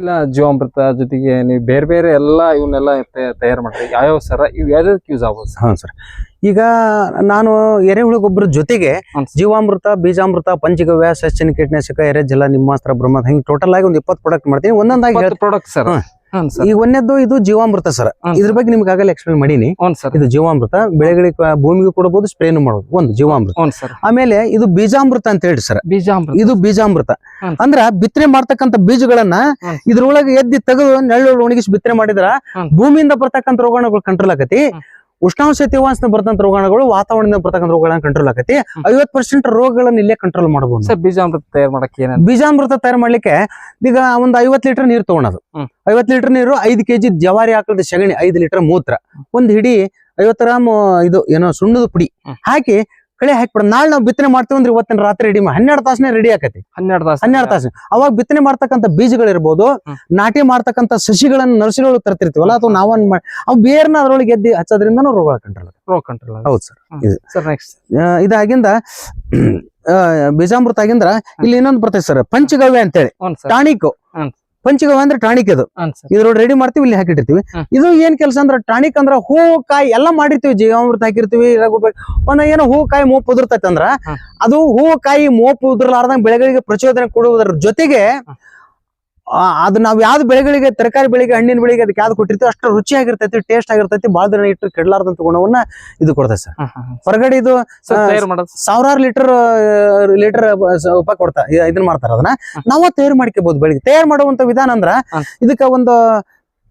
ಇಲ್ಲ ಜೀವಾಮೃತ ಜೊತೆಗೆ ನೀವು ಬೇರೆ ಬೇರೆ ಎಲ್ಲ ಇವನ್ನೆಲ್ಲ ತಯಾರು ಮಾಡ್ರಿ ಯಾವ್ಯಾವ ಸರ ಇವ್ ಯಾವ್ದಕ್ಕೆ ಯೂಸ್ ಆಗ್ಬೋದು? ಸರ್ ಹಾ ಸರ್. ಈಗ ನಾನು ಎರೆಹುಳು ಗೊಬ್ಬರ ಜೊತೆಗೆ ಜೀವಾಮೃತ ಬೀಜಾಮೃತ ಪಂಚಗವ್ಯ ಸಸ್ಯನ ಕೀಟನಾಶಕ ಎರೆ ಜಲ ನಿಮ್ಮಾಸ್ತ್ರ ಬ್ರಹ್ಮ ಹಿಂಗೆ ಟೋಟಲ್ ಆಗಿ ಒಂದು ಇಪ್ಪತ್ತು ಪ್ರಾಡಕ್ಟ್ ಮಾಡ್ತೀನಿ. ಒಂದೊಂದಾಗಿ. Product sir. ಈಗ ಒಂದೇದ್ದು ಇದು ಜೀವಾಮೃತ ಸರ್. ಇದ್ರ ಬಗ್ಗೆ ನಿಮ್ಗೆ ಆಗಲೇ ಎಕ್ಸ್ಪ್ಲೇನ್ ಮಾಡೀನಿ. ಸರ್. ಇದು ಜೀವಾಮೃತ ಬೆಳೆಗಳಿಗೆ ಭೂಮಿಗೆ ಕೊಡಬಹುದು ಸ್ಪ್ರೇನು ಮಾಡಬಹುದು ಒಂದು ಜೀವಾಮೃತ. ಆಮೇಲೆ ಇದು ಬೀಜಾಮೃತ ಅಂತ ಹೇಳಿ ಸರ್. ಬೀಜಾಮೃತ. ಇದು ಬೀಜಾಮೃತ. ಅಂದ್ರ ಬಿತ್ತನೆ ಮಾಡ್ತಕ್ಕಂತ ಬೀಜಗಳನ್ನ. ಇದ್ರೊಳಗೆ ಎದ್ದಿ ತೆಗೆದು ನೆಳ್ಳು ಒಣಗಿಸಿ ಬಿತ್ತನೆ ಮಾಡಿದ್ರ ಭೂಮಿಯಿಂದ ಬರ್ತಕ್ಕಂತ ರೋಗಾಣುಗಳು ಕಂಟ್ರೋಲ್ ಹ್ಮ್. ಉಷ್ಣಾಂಶ ತೇವಾಂಶ ಬರ್ತಂತ ರೋಗಾಣುಗಳು ವಾತಾವರಣದಿಂದ ಬರ್ತಕ್ಕಂಥ ರೋಗಗಳನ್ನ ಕಂಟ್ರೋಲ್ ಹ್ಮ್. ಐವತ್ ಪರ್ಸೆಂಟ್ ರೋಗಗಳನ್ನ ಇಲ್ಲೇ ಕಂಟ್ರೋಲ್ ಮಾಡಬಹುದು ಸರ್ ಬೀಜಾಮೃತ ತಯಾರು ಮಾಡಕ್ಕೆ ಬೀಜಾಮೃತ ತಯಾರು ಮಾಡ್ಲಿಕ್ಕೆ ಈಗ ಒಂದ್ ಐವತ್ ಲೀಟರ್ ನೀರ್ ತಗೊಳೋದು. ಐವತ್ ಲೀಟರ್ ನೀರು ಐದ್ ಕೆಜಿ ಜವಾರಿ ಆಕಳದ ಸಗಣಿ ಐದ್ ಲೀಟರ್ ಮೂತ್ರ. ಒಂದ್ ಹಿಡಿ ಐವತ್ ಗ್ರಾಮ್ ಇದು ಏನೋ ಸುಣ್ಣದ ಪುಡಿ ಹಾಕಿ ಕಳೆ ಹಾಕ್ಬಿಡ. ನಾಳೆ ನಾವು ಬಿತ್ತನೆ ಮಾಡ್ತೀವಿ ಅಂದ್ರೆ ಇವತ್ತಿನ ರಾತ್ರಿ ರೆಡಿ ಹನ್ನೆರಡು ತಾಸನೇ ರೆಡಿ ಆಕತಿ. ಹನ್ನೆರಡು ತಾಸು ಹನ್ನೆರಡು ತಾಸು. ಅವಾಗ ಬಿತ್ತನೆ ಮಾಡ್ತಕ್ಕಂಥ ಬೀಜಗಳಿರ್ಬೋದು. ನಾಟಿ ಮಾಡ್ತಕ್ಕಂಥ ಸಸಿಗಳನ್ನ ನರ್ಸರಿಗಳು ತರ್ತಿರ್ತೀವಲ್ಲ ಅಥವಾ ನಾವನ್ ಮಾಡಿ ಅವು ಬೇರ್ನ ಅದ್ರೊಳಗೆ ಎದ್ದಿ ಹಚ್ಚೋದ್ರಿಂದ ರೋಗ ಕಂಟ್ರೋಲ್ ರೋಗ ಕಂಟ್ರೋಲ್ ಹೌದು ಸರ್. ಇದು. ಸರ್ ನೆಕ್ಸ್ಟ್ ಇದಾಗಿಂದ ಬೀಜಾಮೃತ ಆಗಿಂದ್ರ ಇಲ್ಲಿ ಇನ್ನೊಂದು ಬರ್ತೈತೆ ಸರ್ ಪಂಚಗವ್ಯ ಅಂತೇಳಿ. ಹ್ಮ್. ಪಂಚಗವ್ಯ ಅಂದ್ರೆ ಟಾಣಿಕ್ ಇದು. ಇದ್ರ ಇದ್ರೊಳಗೆ ರೆಡಿ ಮಾಡ್ತೀವಿ ಇಲ್ಲಿ ಹಾಕಿಟ್ಟಿರ್ತೀವಿ. ಇದು ಏನ್ ಕೆಲಸ ಅಂದ್ರೆ ಟಾಣಿಕ್ ಅಂದ್ರ ಹೂ ಕಾಯಿ ಎಲ್ಲ ಮಾಡಿರ್ತೀವಿ ಜೀವಾಮೃತ ಹಾಕಿರ್ತೀವಿ ಒಂದ್ ಏನೋ ಹೂ ಕಾಯಿ ಮೋಪ್ ಉದುರ್ತೈತೆ ಅಂದ್ರ ಅದು ಹೂ ಕಾಯಿ ಮೋಪ್ ಉದುರ್ಲಾರ್ದಂಗ ಬೆಳೆಗಳಿಗೆ ಪ್ರಚೋದನೆ ಕೊಡುವುದರ ಜೊತೆಗೆ ಅದು ನಾವು ಯಾವ್ದು ಬೆಳೆಗಳಿಗೆ ತರಕಾರಿ ಬೆಳೆಗೆ ಹಣ್ಣಿನ ಬೆಳೆಗೆ ಅದಕ್ಕೆ ಯಾವ್ದು ಕೊಟ್ಟಿರ್ತೀವಿ ಅಷ್ಟು ರುಚಿಯಾಗಿರ್ತೈತಿ ಟೇಸ್ಟ್ ಆಗಿರ್ತೈತಿ. ಬಾಳ ದಿನ ಇಟ್ಟು ಕೆಡಲಾರ್ದಂತ ಗುಣವನ್ನ ಇದು ಕೊಡ್ತೈತೆ ಸರ್. ಹೊರಗಡೆ ಇದು ಸಾವಿರಾರು ಲೀಟರ್ ಲೀಟರ್ ಉಪ ಕೊಡ್ತಾ ಇದನ್ನ ಮಾಡ್ತಾರ ಅದನ್ನ. ನಾವು ತಯಾರು ಮಾಡ್ಕೋಬಹುದು ಬೆಳಿಗ್ಗೆ. ತಯಾರು ಮಾಡುವಂತ ವಿಧಾನ ಅಂದ್ರ. ಇದಕ್ಕ ಒಂದು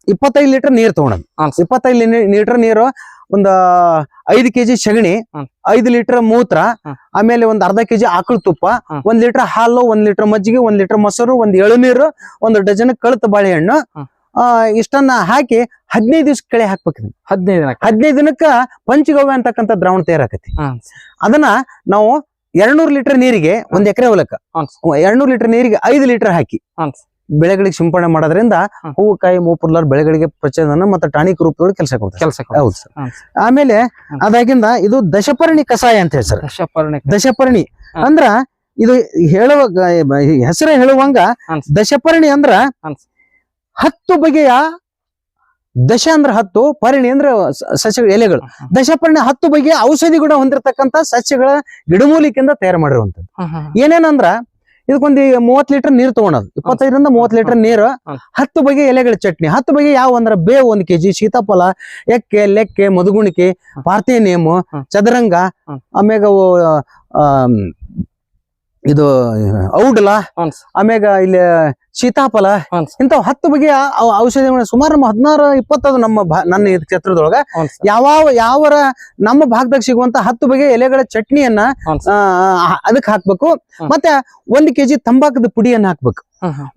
ಇಪ್ಪತ್ತೈದು ಲೀಟರ್ ನೀರ್ ತಗೊಳೋದು. ಇಪ್ಪತ್ತೈದು ಲೀಟರ್ ನೀರು ಒಂದು ಐದು ಕೆಜಿ ಸಗಣಿ. ಐದು ಲೀಟರ್ ಮೂತ್ರ. ಆಮೇಲೆ ಒಂದ್ ಅರ್ಧ ಕೆಜಿ ಆಕಳ ತುಪ್ಪ. ಒಂದ್ ಲೀಟರ್ ಹಾಲು ಒಂದ್ ಲೀಟರ್ ಮಜ್ಜಿಗೆ ಒಂದ್ ಲೀಟರ್ ಮೊಸರು ಒಂದ್ ಎಳನೀರು ಒಂದ್ ಡಜನ್ ಕಳತ ಬಾಳೆಹಣ್ಣು. ಆ ಇಷ್ಟನ್ನ ಹಾಕಿ ಹದಿನೈದು ದಿವ್ಸ ಕಳೆ ಹಾಕ್ಬೇಕು. ಹದಿನೈದು ದಿನಕ್ಕೆ. ಹದಿನೈದು ದಿನಕ್ಕ ಪಂಚಗವ್ಯ ಅಂತಕ್ಕಂಥ ದ್ರಾವಣ ತಯಾರಾಕತಿ. ಅದನ್ನ ನಾವು ಎರಡ್ನೂರ್ ಲೀಟರ್ ನೀರಿಗೆ ಒಂದ್ ಎಕರೆ ಹೊಲಕ್ಕ ಎರಡ್ನೂರ್ ಲೀಟರ್ ನೀರಿಗೆ ಐದು ಲೀಟರ್ ಹಾಕಿ. ಬೆಳೆಗಳಿಗೆ ಸಿಂಪಡಣೆ ಮಾಡೋದ್ರಿಂದ. ಹೂವು ಕಾಯಿ ಮೂಪುರ್ಲಾರ್ ಬೆಳೆಗಳಿಗೆ ಪ್ರಚೋದನ ಮತ್ತೆ ಟಾನಿಕ್ ರೂಪದಲ್ಲಿ ಕೆಲಸ ಕೊಡ್ತಾರೆ ಕೆಲಸ ಹೌದು ಸರ್. ಆಮೇಲೆ ಅದಾಗಿಂದ ಇದು ದಶಪರ್ಣಿ ಕಷಾಯ ಅಂತ ಹೇಳಿ ಸರ್. ದಶಪರ್ಣಿ ದಶಪರ್ಣಿ. ಅಂದ್ರ ಇದು ಹೇಳುವ ಹೆಸರು ಹೇಳುವಂಗ ದಶಪರ್ಣಿ ಅಂದ್ರ ಹತ್ತು ಬಗೆಯ ದಶ ಅಂದ್ರೆ ಹತ್ತು ಪರಿಣಿ ಅಂದ್ರೆ ಸಸ್ಯಗಳ ಸಸ್ಯ ಎಲೆಗಳು. ದಶಪರ್ಣಿ ಹತ್ತು ಬಗೆಯ ಔಷಧಿ ಗುಣ ಹೊಂದಿರತಕ್ಕಂತ ಸಸ್ಯಗಳ ಗಿಡಮೂಲಿಕೆಯಿಂದ ತಯಾರು ಮಾಡಿರುವಂತದ್ದು ಏನೇನಂದ್ರ ಇದಕ್ಕೊಂದು ಮೂವತ್ ಲೀಟರ್ ನೀರ್ ತಗೊಳೋದು ಇಪ್ಪತ್ತೈದರಿಂದ ಮೂವತ್ ಲೀಟರ್ ನೀರು. ಹತ್ತು ಬಗೆ ಎಲೆಗಳ ಚಟ್ನಿ ಹತ್ತು ಬಗೆ ಯಾವ ಅಂದ್ರ ಬೇವು ಒಂದ್ ಕೆಜಿ ಸೀತಾಫಲ ಎಕ್ಕೆ ಲೆಕ್ಕೆ. ಪಾರ್ಥೇನಿಯಮ್ ಹ್ಮ್. ಚದರಂಗ ಆಮೇಗ ಆಮ್ಯಾಗ ಇದು ಔಡಲ? ಆಮೇಗ ಆಮ್ಯಾಗ ಇಲ್ಲಿ ಸೀತಾಫಲ ಇಂತ ಇಂಥವ್ ಹತ್ತು ಬಗೆಯ ಔಷಧಿ ಔಷಧಿಗಳು ಸುಮಾರು ನಮ್ಮ ಹದಿನಾರು ಇಪ್ಪತ್ತದು ನಮ್ಮ ನನ್ನ ಕ್ಷೇತ್ರದೊಳಗ ಯಾವ ಯಾವರ ನಮ್ಮ ಭಾಗದಾಗ ಸಿಗುವಂತ ಹತ್ತು ಬಗೆಯ ಎಲೆಗಳ ಚಟ್ನಿಯನ್ನ ಅದಕ್ಕೆ ಹಾಕ್ಬೇಕು. ಮತ್ತೆ ಒಂದ್ ಕೆಜಿ ತಂಬಾಕದ ಪುಡಿಯನ್ನ ಹಾಕ್ಬೇಕು.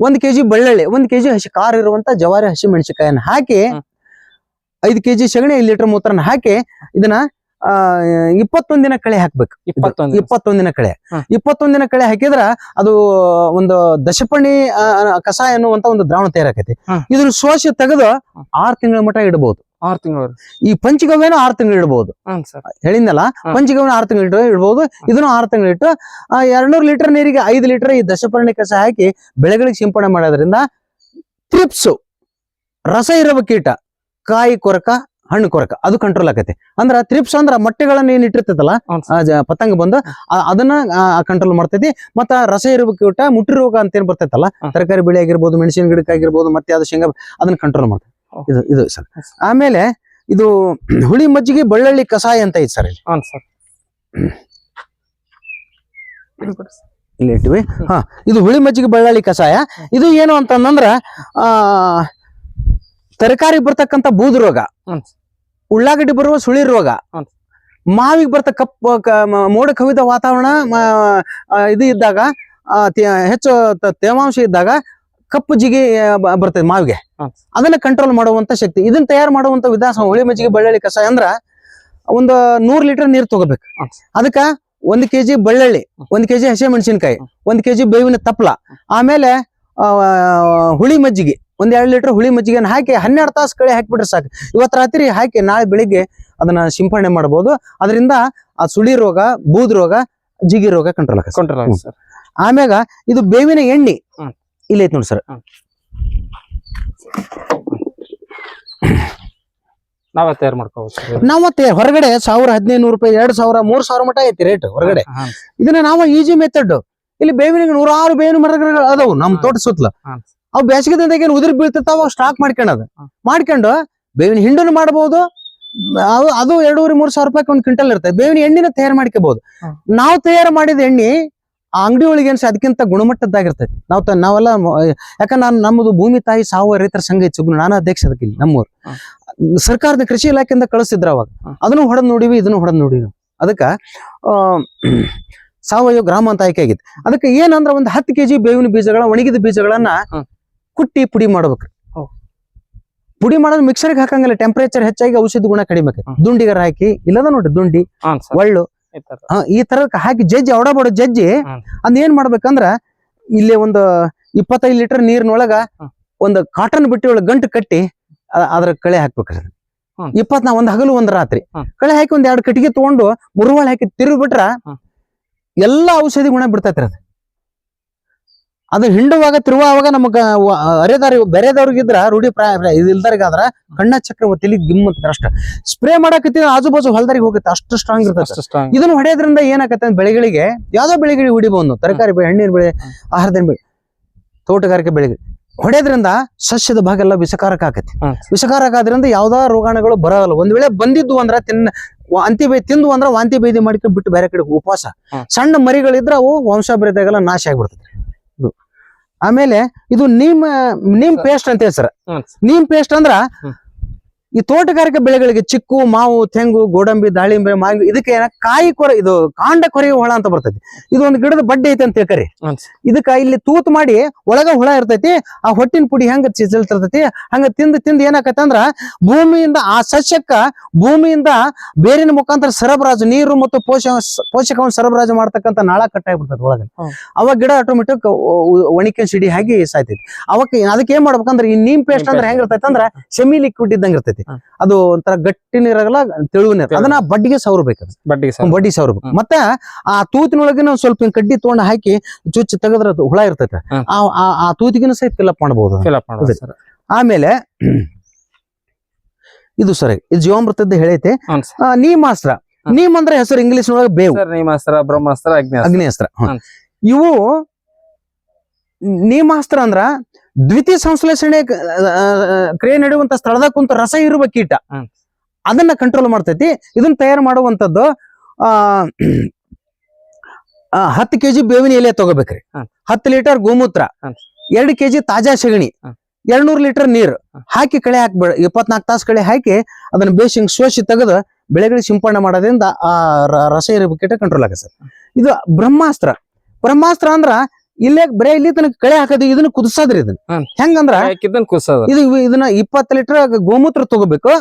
ಒಂದ್ ಕೆಜಿ ಬೆಳ್ಳುಳ್ಳಿ ಒಂದ್ ಕೆಜಿ ಹಸಿ ಖಾರ ಇರುವಂತ ಜವಾರಿ ಹಸಿ ಮೆಣಸಿನಕಾಯಿಯನ್ನ ಹಾಕಿ ಐದು ಕೆಜಿ ಸಗಣಿ ಐದು ಲೀಟರ್ ಮೂತ್ರನ ಹಾಕಿ ಇದನ್ನ ಆ ಇಪ್ಪತ್ತೊಂದ್ ದಿನ ಕಳೆ ಹಾಕ್ಬೇಕು. ಇಪ್ಪತ್ತೊಂದಿನ ಇಪ್ಪತ್ತೊಂದು ದಿನ. ಕಳೆ. ಇಪ್ಪತ್ತೊಂದ್ ದಿನ ಕಳೆ ಹಾಕಿದ್ರ ಅದು ಒಂದು ದಶಪಣಿ ಕಸ ಕಷಾಯ ಅನ್ನುವಂತ ಒಂದು ದ್ರಾವಣ ತಯಾರಾಕೈತಿ. ಇದನ್ನ ಸೋಸಿ ತೆಗೆದು ಆರ್ ತಿಂಗಳ ಮಟ ಇಡಬಹುದು ಆರ್ ತಿಂಗಳು ಈ ಪಂಚಗವ್ಯನ ಆರ್ ತಿಂಗಳು ಇಡಬಹುದು ಹೇಳಿದ್ನಲ್ಲ. ಪಂಚಗವ್ಯನ ಆರ್ ತಿಂಗಳು ಇಡಬಹುದು ಇದನ್ನು ಆರ್ ತಿಂಗಳು ಇಟ್ಟು ಆ ಎರಡ್ನೂರು ಲೀಟರ್ ನೀರಿಗೆ ಐದು ಲೀಟರ್ ಈ ದಶಪರ್ಣಿ ಕಸ ಹಾಕಿ ಬೆಳೆಗಳಿಗೆ ಸಿಂಪಡಣೆ ಮಾಡೋದ್ರಿಂದ ತ್ರಿಪ್ಸು ರಸ ಇರುವ ಕೀಟ ಕಾಯಿ ಕೊರಕ ಹಣ್ಣು ಕೊರಕ ಅದು ಕಂಟ್ರೋಲ್ ಆಕೈತಿ. ಅಂದ್ರ ತ್ರಿಪ್ಸ್ ಅಂದ್ರ ಮೊಟ್ಟೆಗಳನ್ನ ಏನ್ ಇಟ್ಟಿರ್ತೈತಲ್ಲ ಪತಂಗ ಬಂದು ಅದನ್ನ ಕಂಟ್ರೋಲ್ ಮಾಡ್ತೈತಿ. ಮತ್ತ ರಸ ಇರುವ ಮುಟ್ಟಿ ರೋಗ ಅಂತ ಏನ್ ಬರ್ತೈತಲ್ಲ ತರಕಾರಿ ಬೆಳೆ ಆಗಿರ್ಬೋದು ಮೆಣಸಿನ ಗಿಡಕ್ಕೆ ಆಗಿರ್ಬೋದು ಮತ್ತೆ ಅದು ಶೇಂಗಾ ಅದನ್ನ ಕಂಟ್ರೋಲ್ ಮಾಡ್ತೈತಿ. ಇದು ಇದು ಸರ್. ಆಮೇಲೆ ಇದು ಹುಳಿ ಮಜ್ಜಿಗೆ ಬೆಳ್ಳುಳ್ಳಿ ಕಸಾಯ ಅಂತ ಐತಿ ಸರ್ ಇಲ್ಲಿ. ಇಲ್ಲಿ ಇಟ್ಟಿವಿ. ಹಾ ಇದು ಹುಳಿ ಮಜ್ಜಿಗೆ ಬೆಳ್ಳುಳ್ಳಿ ಕಷಾಯ ಇದು ಏನು ಅಂತಂದ್ರ ಆ ತರಕಾರಿ ಬರ್ತಕ್ಕಂತ ಬೂದು ರೋಗ. ಉಳ್ಳಾಗಡ್ಡಿ ಬರುವ ಸುಳಿ ರೋಗ. ಮಾವಿಗೆ ಬರ್ತ ಕಪ್ಪ ಮೋಡ ಕವಿದ ವಾತಾವರಣ ಇದು ಇದ್ದಾಗ ಹೆಚ್ಚು ತೇವಾಂಶ ಇದ್ದಾಗ ಕಪ್ಪು ಜಿಗಿ ಬರ್ತದೆ ಮಾವಿಗೆ. ಅದನ್ನ ಕಂಟ್ರೋಲ್ ಮಾಡುವಂತ ಶಕ್ತಿ. ಇದನ್ನ ತಯಾರು ಮಾಡುವಂತ ವಿಧಾನ ಹುಳಿ ಮಜ್ಜಿಗೆ ಬೆಳ್ಳುಳ್ಳಿ ಕಸ ಅಂದ್ರ ಒಂದು ನೂರ್ ಲೀಟರ್ ನೀರ್ ತಗೋಬೇಕು. ಅದಕ್ಕ ಒಂದ್ ಕೆಜಿ ಬೆಳ್ಳುಳ್ಳಿ ಒಂದ್ ಕೆಜಿ ಹಸಿ ಮೆಣಸಿನಕಾಯಿ ಒಂದ್ ಕೆಜಿ ಬೇವಿನ ತಪ್ಪಲ ಆಮೇಲೆ ಆ, ಹುಳಿ ಮಜ್ಜಿಗೆ. ಒಂದ್ ಲೀಟರ್ ಹುಳಿ ಮಜ್ಜಿಗೆನ ಹಾಕಿ ಹನ್ನೆರಡು ತಾಸು ಕಳೆ ಹಾಕಿಬಿಟ್ರೆ ಸಾಕು. ಇವತ್ತು ರಾತ್ರಿ ಹಾಕಿ ನಾಳೆ ಬೆಳಿಗ್ಗೆ ಅದನ್ನ ಸಿಂಪಡಣೆ ಮಾಡಬಹುದು ಅದರಿಂದ ಆ ಸುಳಿ ರೋಗ ಬೂದ್ ರೋಗ ಜಿಗಿ ರೋಗ ಕಂಟ್ರೋಲ್ ಆಗ ಕಂಟ್ರೋಲ್ ಸರ್ ಆಮ್ಯಾಗ ಇದು ಬೇವಿನ ಎಣ್ಣೆ ಇಲ್ಲಿ ಐತಿ ನೋಡಿ ಸರ್ ನಾವೇ ತಯಾರು ನಾವ ಹೊರಗಡೆ ಸಾವಿರ ಹದಿನೈದು ನೂರು ರೂಪಾಯಿ ಎರಡ್ ಸಾವಿರ ಮೂರ್ ಸಾವಿರ ಮಟ್ಟ ಐತಿ ರೇಟ್ ಹೊರಗಡೆ. ಇದನ್ನ ನಾವು ಈಜಿ ಮೆಥಡ್ ಇಲ್ಲಿ ಬೇವಿನ ನೂರಾರು ಬೇವಿನ ಮರಗಳು ಅದಾವು. ನಮ್ ತೋಟ ಸುತ್ತಲ. ಅವು ಬೇಸಿಗೆ ದಿನದಾಗ ಏನು ಉದುರಿ ಬೀಳ್ತಿರ್ತಾವ ಸ್ಟಾಕ್ ಮಾಡ್ಕೊಂಡದ. ಮಾಡ್ಕೊಂಡು ಬೇವಿನ ಹಿಂಡನ್ನು ಮಾಡಬಹುದು ಅದು ಅದು ಎರಡೂವರೆ ಮೂರ್ ಸಾವಿರ ರೂಪಾಯಿ ಒಂದು ಕ್ವಿಂಟಲ್ ಇರ್ತದೆ ಬೇವಿನ ಎಣ್ಣಿನ ತಯಾರು ಮಾಡ್ಕೋಬಹುದು. ನಾವು ತಯಾರು ಮಾಡಿದ ಎಣ್ಣೆ ಆ ಅಂಗಡಿ ಒಳಗೆ ಏನ್ಸ ಅದಕ್ಕಿಂತ ಗುಣಮಟ್ಟದ್ದಾಗಿರ್ತೈತಿ ನಾವು ನಾವೆಲ್ಲ ಯಾಕಂದ್ರೆ ನಾನು ನಮ್ಮದು ಭೂಮಿ ತಾಯಿ ಸಾವಯವ ರೈತರ ಸಂಘ ಹೆಚ್ಚು ನಾನು ಅಧ್ಯಕ್ಷ ಅದಕ್ಕೆ ನಮ್ಮೂರು. ಸರ್ಕಾರದ ಕೃಷಿ ಇಲಾಖೆಯಿಂದ ಕಳಿಸಿದ್ರ ಅವಾಗ. ಅದನ್ನು ಹೊಡೆದ್ ನೋಡಿವಿ ಇದನ್ನು ಹೊಡೆದ್ ನೋಡಿವಿ ಅದಕ್ಕ ಸಾವಯವ ಗ್ರಾಮ ಅಂತ ಆಯ್ಕೆ ಆಗಿತ್ತು ಅದಕ್ಕೆ ಏನಂದ್ರ ಒಂದು ಹತ್ತು ಕೆಜಿ ಬೇವಿನ ಬೀಜಗಳ ಒಣಗಿದ ಬೀಜಗಳನ್ನ. ಕುಟ್ಟಿ ಪುಡಿ ಮಾಡ್ಬೇಕು. ಪುಡಿ ಮಾಡೋದು ಮಿಕ್ಸರ್ಗೆ ಹಾಕಂಗಿಲ್ಲ ಟೆಂಪರೇಚರ್ ಹೆಚ್ಚಾಗಿ ಔಷಧಿ ಗುಣ ಕಡಿಮೆ ದುಂಡಿಗರ ಹಾಕಿ ಇಲ್ಲದ ನೋಡ್ರಿ ದುಂಡಿ ಒಳ್ಳು. ಈ ತರ. ಆ, ಈ ತರ ಹಾಕಿ ಜಜ್ಜಿ ಅವಡ ಜಜ್ಜಿ ಹ್ಮ್. ಅದ್ ಏನ್ ಮಾಡ್ಬೇಕಂದ್ರ ಇಲ್ಲಿ ಒಂದು ಇಪ್ಪತ್ತೈದು ಲೀಟರ್ ನೀರಿನೊಳಗ. ಒಂದು ಕಾಟನ್ ಬಿಟ್ಟಿ ಒಳಗ ಗಂಟು ಕಟ್ಟಿ ಅದ್ರ ಕಳೆ ಹಾಕ್ಬೇಕ್ರಿ. ಇಪ್ಪತ್ ಇಪ್ಪತ್ನಾ ಒಂದ್ ಹಗಲು ಒಂದ್ ರಾತ್ರಿ. ಕಳೆ ಹಾಕಿ ಒಂದ್ ಎರಡು ಕಟ್ಟಿಗೆ ತಗೊಂಡು ಮುರುವಾಳ ಹಾಕಿ ತಿರುಗಿ ಬಿಟ್ರ ಎಲ್ಲಾ ಔಷಧಿ ಗುಣ ಬಿಡ್ತೈತ್ರಿ ಅದು. ಅದು ಹಿಂಡುವಾಗ ಅವಾಗ ನಮಗ ಅರೆದಾರಿ ಬೇರೆದವ್ರಿಗಿದ್ರ ರೂಢಿ ಪ್ರಾಯ ಇಲ್ದಾರಿಗಾದ್ರ ಕಣ್ಣ ಚಕ್ರ ತಲಿ ಗಿಮ್ ಅಂತ ಅಷ್ಟ. ಸ್ಪ್ರೇ ಮಾಡಕತ್ತಿದ್ರೆ ಆಜು ಬಾಜು ಹೊಲ್ದಾರಿಗೆ ಹೋಗುತ್ತೆ ಅಷ್ಟು ಸ್ಟ್ರಾಂಗ್ ಇರುತ್ತೆ. ಇದನ್ನು ಹೊಡೆಯೋದ್ರಿಂದ ಏನಾಗತ್ತೆ ಬೆಳೆಗಳಿಗೆ ಯಾವ್ದೋ ಬೆಳೆಗಳಿಗೆ ಹೊಡಿಬಹುದು ತರಕಾರಿ ಬೆಳೆ ಹಣ್ಣಿನ ಬೆಳೆ. ಆಹಾರದ ಬೆಳೆ ತೋಟಗಾರಿಕೆ ಬೆಳೆಗೆ ಹೊಡೆಯೋದ್ರಿಂದ ಸಸ್ಯದ ಭಾಗ ಎಲ್ಲ ವಿಷಕಾರಕ ಆಕತಿ ವಿಷಕಾರಕ ಆದ್ರಿಂದ ಯಾವ್ದಾ ರೋಗಾಣುಗಳು ಬರೋಲ್ಲ. ಒಂದ್ ವೇಳೆ ಬಂದಿದ್ದು ಅಂದ್ರ ತಿನ್ನ ಅಂತಿ ಬೈ ತಿಂದು ಅಂದ್ರ ವಾಂತಿ ಭೇದಿ ಮಾಡ್ಕೊಂಡು ಬಿಟ್ಟು ಬೇರೆ ಕಡೆ ಉಪವಾಸ. ಸಣ್ಣ ಮರಿಗಳಿದ್ರೆ ಅವು ವಂಶಾಭಿವೃದ್ಧಿಗೆಲ್ಲ ನಾಶ ಆಗ್ಬಿಡ್ತದೆ ಆಮೇಲೆ ಇದು ನೀಮ್ ನೀಮ್ ಪೇಸ್ಟ್ ಅಂತ ಹೇಳಿ ಸರ್. ನೀಮ್ ಪೇಸ್ಟ್ ಅಂದ್ರ. ಈ ತೋಟಗಾರಿಕೆ ಬೆಳೆಗಳಿಗೆ ಚಿಕ್ಕು ಮಾವು ತೆಂಗು ಗೋಡಂಬಿ ದಾಳಿಂಬೆ ಮಾವು ಇದಕ್ಕೆ ಏನ ಕಾಯಿ ಕೊರೆ ಇದು ಕಾಂಡ ಕೊರೆಯುವ ಹುಳ ಅಂತ ಬರ್ತೈತಿ ಇದು ಒಂದು ಗಿಡದ ಬಡ್ಡೆ ಐತೆ ಅಂತ ಹೇಳ್ಕರಿ. ಇದಕ್ಕ ಇಲ್ಲಿ ತೂತ್ ಮಾಡಿ ಒಳಗ ಹುಳ ಇರ್ತೈತಿ ಆ ಹೊಟ್ಟಿನ ಪುಡಿ ಹೆಂಗ ಚಿಲ್ತಿರ್ತೈತಿ ಹಂಗ ತಿಂದು ತಿಂದು ಏನಾಕತ್ತ ಅಂದ್ರ ಭೂಮಿಯಿಂದ ಆ ಸಸ್ಯಕ್ಕ ಭೂಮಿಯಿಂದ ಬೇರಿನ ಮುಖಾಂತರ ಸರಬರಾಜು ನೀರು ಮತ್ತು ಪೋಷಕ ಪೋಷಕವನ್ನು ಸರಬರಾಜು ಮಾಡ್ತಕ್ಕಂತ ನಾಳ ಕಟ್ಟಾಗ್ಬಿಡ್ತೈತಿ ಒಳಗ. ಅವಾಗ ಗಿಡ ಆಟೋಮೆಟಿಕ್ ಒಣಿಕೆ ಸಿಡಿ ಹಾಕಿ ಸಾಯ್ತೈತಿ ಅವಕ್ಕೆ ಅದಕ್ಕೆ ಏನ್ ಮಾಡ್ಬೇಕಂದ್ರೆ ಈ ನೀಮ್ ಪೇಸ್ಟ್ ಅಂದ್ರೆ. ಹೆಂಗಿರ್ತೈತಿ ಅಂದ್ರ ಸೆಮಿ ಲಿಕ್ವಿಡ್ ಇದ್ದಂಗೆ ಇರ್ತೈತಿ ಹ್ಮ್. ಅದು ಒಂಥರ ಗಟ್ಟಿ ಇರಲ್ಲ ನೀರು ಅದನ್ನ ಬಡ್ಡಿಗೆ ಸವರ್ಬೇಕು. ಬಡ್ಡಿಗೆ ಬಡ್ಡಿ ಸವರ್ಬೇಕು. ಮತ್ತೆ ಆ ತೂತಿನೊಳಗಿನ ಸ್ವಲ್ಪ ಕಡ್ಡಿ ತಗೊಂಡು ಹಾಕಿ ಚುಚ್ಚಿ ತೆಗೆದ್ರ ಹುಳ ಇರ್ತೈತೆ. ಆ ಆ- ಆ ತೂತಿಗಿನ ಸಹಿತ ಫಿಲ್ಅಪ್ ಮಾಡಬಹುದು ಆಮೇಲೆ ಇದು ಸರಿ ಇದು ಜೀವಾಮೃತದ ಹೇಳೈತೆ. ನೀಮಾಸ್ತ್ರ. ನೀಮ್ ಅಂದ್ರೆ ಹೆಸರು ಇಂಗ್ಲಿಷ್ ನೊಳಗೆ ಬೇವು ನೀಮಾಸ್ತ್ರ ಬ್ರಹ್ಮಾಸ್ತ್ರ ಅಗ್ನಿ ಅಸ್ತ್ರ. ಇವು ನೀಮಾಸ್ತ್ರ ಅಂದ್ರ ದ್ವಿತೀಯ ಸಂಶ್ಲೇಷಣೆ ಕ್ರಿಯೆ ನಡೆಯುವಂತ ಸ್ಥಳದಾಗ ಕುಂತ ರಸ ಇರುವ ಕೀಟ. ಅದನ್ನ ಕಂಟ್ರೋಲ್ ಮಾಡ್ತೈತಿ. ಇದನ್ನ ತಯಾರು ಮಾಡುವಂತದ್ದು ಆ ಹತ್ತು ಕೆಜಿ ಬೇವಿನ ಎಲೆ ತಗೋಬೇಕ್ರಿ. ಹತ್ತು ಲೀಟರ್ ಗೋಮೂತ್ರ. ಎರಡು ಕೆಜಿ ತಾಜಾ ಸಗಣಿ. ಎರಡ್ನೂರ್ ಲೀಟರ್ ನೀರು. ಹಾಕಿ ಕಳೆ ಹಾಕ್ಬೇಡ ಇಪ್ಪತ್ನಾಲ್ಕು ತಾಸು ಕಳೆ ಹಾಕಿ ಅದನ್ನ ಬೇಸಿಂಗ್ ಹಿಂಗ್ ಸೋಸಿ ತೆಗೆದು ಬೆಳೆಗಳಿಗೆ ಸಿಂಪಡಣೆ ಮಾಡೋದ್ರಿಂದ ಆ ರಸ ಇರುವ ಕೀಟ ಕಂಟ್ರೋಲ್ ಆಗ ಸರ್. ಇದು ಬ್ರಹ್ಮಾಸ್ತ್ರ. ಬ್ರಹ್ಮಾಸ್ತ್ರ ಅಂದ್ರ ಇಲ್ಲೇ ಬರೇ ಇಲ್ಲಿ ತನಕ ಕಳೆ ಹಾಕೋದು ಇದನ್ನ ಕುದಿಸೋದ್ರಿ ಇದನ್ನ. ಹ್ಮ್. ಹೆಂಗಂದ್ರ? ಹಾಕಿದ್ದನ್ ಕುಸೋದು ಇದು ಇದನ್ನ ಇಪ್ಪತ್ತು ಲೀಟರ್ ಗೋಮೂತ್ರ ತಗೋಬೇಕು.